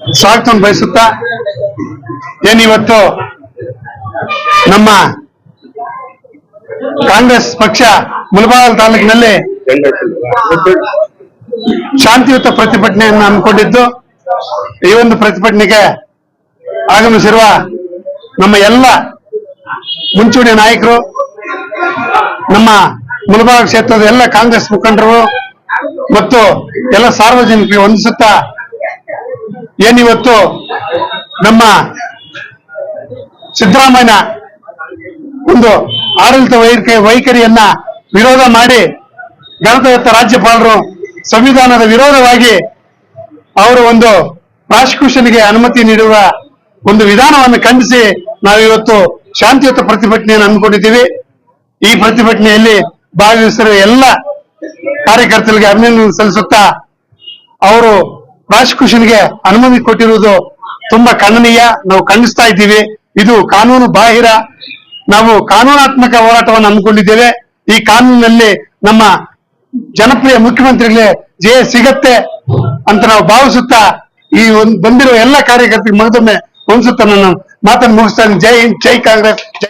ಸ್ವಾಗತವನ್ನು ಬಯಸುತ್ತಾ ಏನಿವತ್ತು ನಮ್ಮ ಕಾಂಗ್ರೆಸ್ ಪಕ್ಷ ಮುಲಬಾಗಲ್ ತಾಲೂಕಿನಲ್ಲಿ ಶಾಂತಿಯುತ ಪ್ರತಿಭಟನೆಯನ್ನು ಹಮ್ಮಿಕೊಂಡಿದ್ದು, ಈ ಒಂದು ಪ್ರತಿಭಟನೆಗೆ ಆಗಮಿಸಿರುವ ನಮ್ಮ ಎಲ್ಲ ಮುಂಚೂಣಿ ನಾಯಕರು, ನಮ್ಮ ಮುಳಬಾಗ ಕ್ಷೇತ್ರದ ಎಲ್ಲ ಕಾಂಗ್ರೆಸ್ ಮುಖಂಡರು ಮತ್ತು ಎಲ್ಲ ಸಾರ್ವಜನಿಕರಿಗೆ ವಂದಿಸುತ್ತಾ ಏನಿವತ್ತು ನಮ್ಮ ಸಿದ್ದರಾಮಯ್ಯ ಒಂದು ಆಡಳಿತ ವೈಖರಿ ವೈಖರಿಯನ್ನ ವಿರೋಧ ಮಾಡಿ ಗಣತದತ್ತ ರಾಜ್ಯಪಾಲರು ಸಂವಿಧಾನದ ವಿರೋಧವಾಗಿ ಅವರು ಒಂದು ಪ್ರಾಸಿಕ್ಯೂಷನ್ಗೆ ಅನುಮತಿ ನೀಡುವ ಒಂದು ವಿಧಾನವನ್ನು ಖಂಡಿಸಿ ನಾವಿವತ್ತು ಶಾಂತಿಯುತ ಪ್ರತಿಭಟನೆಯನ್ನು ಹಮ್ಮಿಕೊಂಡಿದ್ದೀವಿ. ಈ ಪ್ರತಿಭಟನೆಯಲ್ಲಿ ಭಾಗವಹಿಸಿರುವ ಎಲ್ಲ ಕಾರ್ಯಕರ್ತರಿಗೆ ಅಭಿನಂದನೆ ಸಲ್ಲಿಸುತ್ತಾ ಅವರು ಪ್ರಾಸಿಕ್ಯೂಷನ್ಗೆ ಅನುಮತಿ ಕೊಟ್ಟಿರುವುದು ತುಂಬಾ ಖಂಡನೀಯ. ನಾವು ಖಂಡಿಸ್ತಾ ಇದ್ದೀವಿ. ಇದು ಕಾನೂನು ಬಾಹಿರ. ನಾವು ಕಾನೂನಾತ್ಮಕ ಹೋರಾಟವನ್ನು ಹಮ್ಮಿಕೊಂಡಿದ್ದೇವೆ. ಈ ಕಾನೂನಿನಲ್ಲಿ ನಮ್ಮ ಜನಪ್ರಿಯ ಮುಖ್ಯಮಂತ್ರಿಗಳಿಗೆ ಜಯ ಸಿಗತ್ತೆ ಅಂತ ನಾವು ಭಾವಿಸುತ್ತಾ ಈ ಒಂದು ಬಂದಿರುವ ಎಲ್ಲ ಕಾರ್ಯಕರ್ತರಿಗೆ ಮಗದೊಮ್ಮೆ ಹೊಂದಿಸುತ್ತಾ ನಾನು ಮಾತನ್ನು ಮುಗಿಸ್ತಾ. ಜೈ ಹಿಂದ್, ಜೈ ಕಾಂಗ್ರೆಸ್